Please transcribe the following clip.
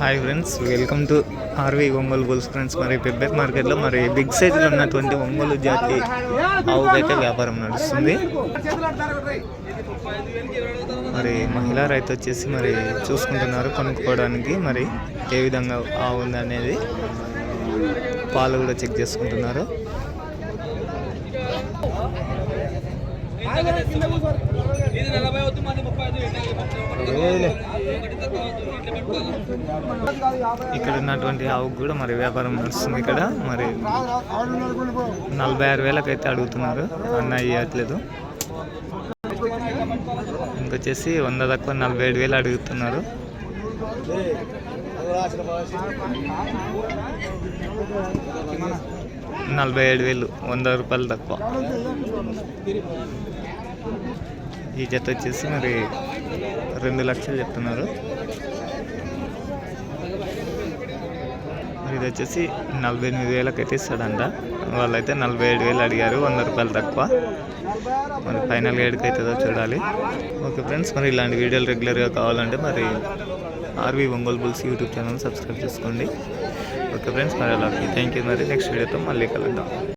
Hi friends welcome to RV Ongole bulls friends మరి పెబ్బెక్ మార్కెట్లో మరి బిగ్ సైజులో ఉన్నటువంటి ఒంగోలు జాతి ఆవుకైతే వ్యాపారం నడుస్తుంది. మరి మహిళా రైతు వచ్చేసి మరి చూసుకుంటున్నారు కొనుక్కోవడానికి. మరి ఏ విధంగా ఆవు అనేది పాలు కూడా చెక్ చేసుకుంటున్నారు. ఇది ఇక్కడ ఉన్నటువంటి ఆవుకు కూడా మరి వ్యాపారం నడుస్తుంది ఇక్కడ. మరి నలభై ఆరు వేలకు అయితే అడుగుతున్నారు. అన్న ఇవ్వట్లేదు ఇంకొచ్చేసి వంద తక్కువ నలభై ఏడు వేలు అడుగుతున్నారు. నలభై ఏడు వేలు వంద రూపాయలు తక్కువ. ఈ జత వచ్చేసి మరి రెండు లక్షలు చెప్తున్నారు. మరి ఇది వచ్చేసి నలభై ఎనిమిది వేలకు అయితే ఇస్తాడంట వాళ్ళైతే నలభై ఏడు వేలు అడిగారు వంద రూపాయలు తక్కువ. మరి ఫైనల్గా ఏడుకు అవుతుందో చూడాలి. ఓకే ఫ్రెండ్స్ మరి ఇలాంటి వీడియోలు రెగ్యులర్గా కావాలంటే మరి RV Ongole bulls YouTube channel subscribe చేసుకోండి. ఓకే ఫ్రెండ్స్ మరి అలా. థ్యాంక్ యూ మరి. నెక్స్ట్ వీడియోతో మళ్ళీ కలుద్దాం.